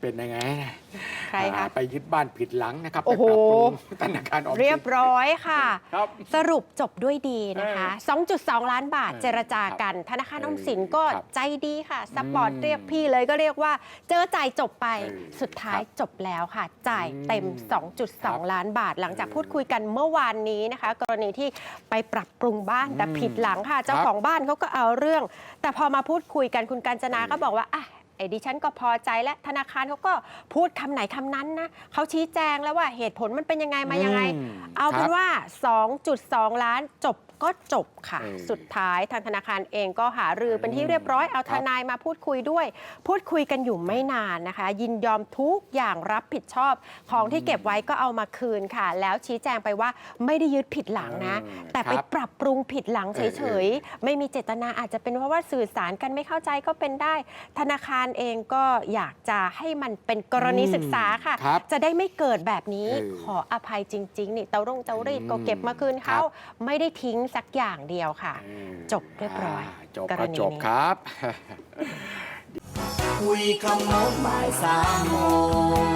เป็นยังไงใครคะ อ่าไปยึดบ้านผิดหลังนะครับโอ้ไปโห ปรับปรุงธนาคารออมสิน เรียบร้อยค่ะ ครับสรุปจบด้วยดีนะคะ 2.2 ล้านบาทเออเจรจากัน ธนาคารออมสินก็ครับใจดีค่ะสปอร์ตอืมเรียกพี่เลยก็เรียกว่า เจอจ่ายจบไปเออสุดท้ายครับจบแล้วค่ะ จ่ายเต็ม อืมครับ2.2 ล้านบาท หลังจากเออพูดคุยกันเมื่อวานนี้นะคะ กรณีที่ไปปรับปรุงบ้านแต่อืมผิดหลังค่ะ เจ้าครับ ของบ้านเขาก็เอาเรื่อง แต่พอมาพูดคุยกันคุณกัญจนาเออก็บอกว่าอะไอ้ดิฉันก็พอใจและธนาคารเขาก็พูดคำไหนคำนั้นนะเขาชี้แจงแล้วว่าเหตุผลมันเป็นยังไงมายังไง อืมเอาเป็ครันบว่า 2.2 ล้านจบ ก็จบค่ะเออสุดท้ายทางธนาคารเองก็หารือเป็นที่อืมเรียบร้อยเอาครัทบนายมาพูดคุยด้วย พูดคุยกันอยู่ไม่นานนะคะ ยินยอมทุกอย่างรับผิดชอบของที่เก็บไว้ก็เอามาคืนค่ะ แล้วชี้แจงไปว่าไม่ได้ยึดผิดหลังนะเออแต่ไปครับปรับปรุงผิดหลังเออเฉยๆไม่มีเจตนาอาจจะเป็นเพราะว่าสื่อสารกันไม่เข้าใจก็เป็นได้ ธนาคารเองก็อยากจะให้มันเป็นกรณีอืมศึกษาค่ะครับจะได้ไม่เกิดแบบนี้เออขออภัยจริงๆนี่เตารงเตารีดอืมก็เก็บมาคืนเขาครับไม่ได้ทิ้งสักอย่างเดียวค่ะเออจบเรียบร้อยาจบกรก็ณีจบนี้ครับ คุยขโมงบ่ายสามโมง